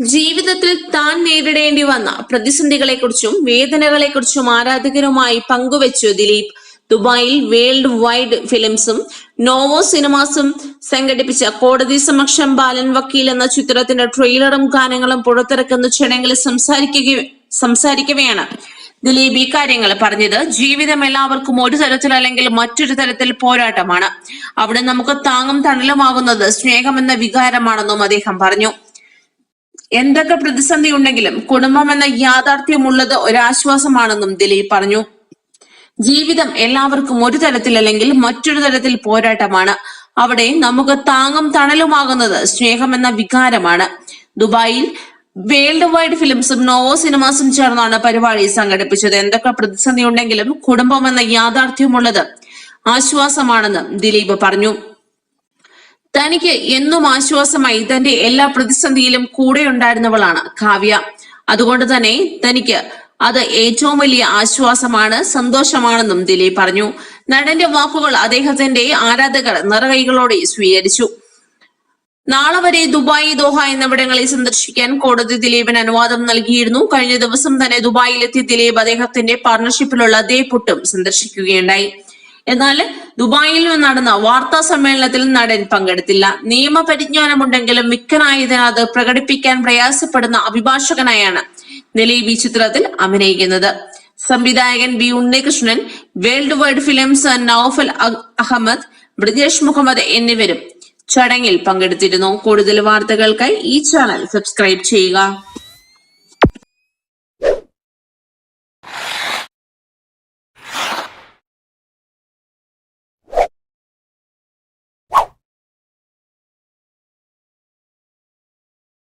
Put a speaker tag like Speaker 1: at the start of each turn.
Speaker 1: ജീവിതത്തിൽ താൻ നേരിടേണ്ടി വന്ന പ്രതിസന്ധികളെക്കുറിച്ചും വേദനകളെക്കുറിച്ചും ആരാധകരുമായി പങ്കുവച്ചു ദിലീപ്. ദുബായിൽ വേൾഡ് വൈഡ് ഫിലിംസും നോവോ സിനിമാസും സംഘടിപ്പിച്ച കോടതി സമക്ഷം ബാലൻ വക്കീൽ എന്ന ചിത്രത്തിന്റെ ട്രെയിലറും ഗാനങ്ങളും പുറത്തിറക്കുന്ന ചടങ്ങിൽ സംസാരിക്കുക സംസാരിക്കവെയാണ് ദിലീപ് ഇക്കാര്യങ്ങൾ കാര്യങ്ങൾ പറഞ്ഞത്. ജീവിതം എല്ലാവർക്കും ഒരു തരത്തിൽ അല്ലെങ്കിൽ മറ്റൊരു തരത്തിൽ പോരാട്ടമാണ്. അവിടെ നമുക്ക് താങ്ങും തണലുമാകുന്നത് സ്നേഹമെന്ന വികാരമാണെന്നും അദ്ദേഹം പറഞ്ഞു. എന്തൊക്കെ പ്രതിസന്ധി ഉണ്ടെങ്കിലും കുടുംബം എന്ന യാഥാർത്ഥ്യമുള്ളത് ഒരാശ്വാസമാണെന്നും ദിലീപ് പറഞ്ഞു. ജീവിതം എല്ലാവർക്കും ഒരു തരത്തിലല്ലെങ്കിൽ മറ്റൊരു തരത്തിൽ പോരാട്ടമാണ്. അവിടെ നമുക്ക് താങ്ങും തണലുമാകുന്നത് സ്നേഹം എന്ന വികാരമാണ്. ദുബായിൽ വേൾഡ് വൈഡ് ഫിലിംസും നോവോ സിനിമാസും ചേർന്നാണ് പരിപാടി സംഘടിപ്പിച്ചത്. എന്തൊക്കെ പ്രതിസന്ധി ഉണ്ടെങ്കിലും കുടുംബം എന്ന യാഥാർത്ഥ്യമുള്ളത് ആശ്വാസമാണെന്ന് ദിലീപ് പറഞ്ഞു. തനിക്ക് എന്നും ആശ്വാസമായി തന്റെ എല്ലാ പ്രതിസന്ധിയിലും കൂടെ ഉണ്ടായിരുന്നവളാണ് കാവ്യ. അതുകൊണ്ട് തന്നെ തനിക്ക് അത് ഏറ്റവും വലിയ ആശ്വാസമാണ് സന്തോഷമാണെന്നും ദിലീപ് പറഞ്ഞു. നടന്റെ വാക്കുകൾ അദ്ദേഹത്തിന്റെ ആരാധകർ നിറകൈകളോടെ സ്വീകരിച്ചു. നാളെ വരെ ദുബായ് ദോഹ എന്നിവിടങ്ങളിൽ സന്ദർശിക്കാൻ കോടതി ദിലീപിന് അനുവാദം നൽകിയിരുന്നു. കഴിഞ്ഞ ദിവസം തന്നെ ദുബായിലെത്തിയ ദിലീപ് അദ്ദേഹത്തിന്റെ പാർട്ണർഷിപ്പിലുള്ള ദേപുട്ടും സന്ദർശിക്കുകയുണ്ടായി. എന്നാൽ ദുബായിൽ നടന്ന വാർത്താ സമ്മേളനത്തിൽ നടൻ പങ്കെടുത്തില്ല. നിയമപരിജ്ഞാനമുണ്ടെങ്കിലും മിക്കനായതിനാൽ അത് പ്രകടിപ്പിക്കാൻ പ്രയാസപ്പെടുന്ന അഭിഭാഷകനായാണ് ദിലീപ് ഈ ചിത്രത്തിൽ അഭിനയിക്കുന്നത്. സംവിധായകൻ B Unnikrishnan world wide films Noufal Ahammed Brijesh Muhammad എന്നിവരും ചടങ്ങിൽ പങ്കെടുത്തിരുന്നു. കൂടുതൽ വാർത്തകൾക്കായി ഈ ചാനൽ സബ്സ്ക്രൈബ് ചെയ്യുക.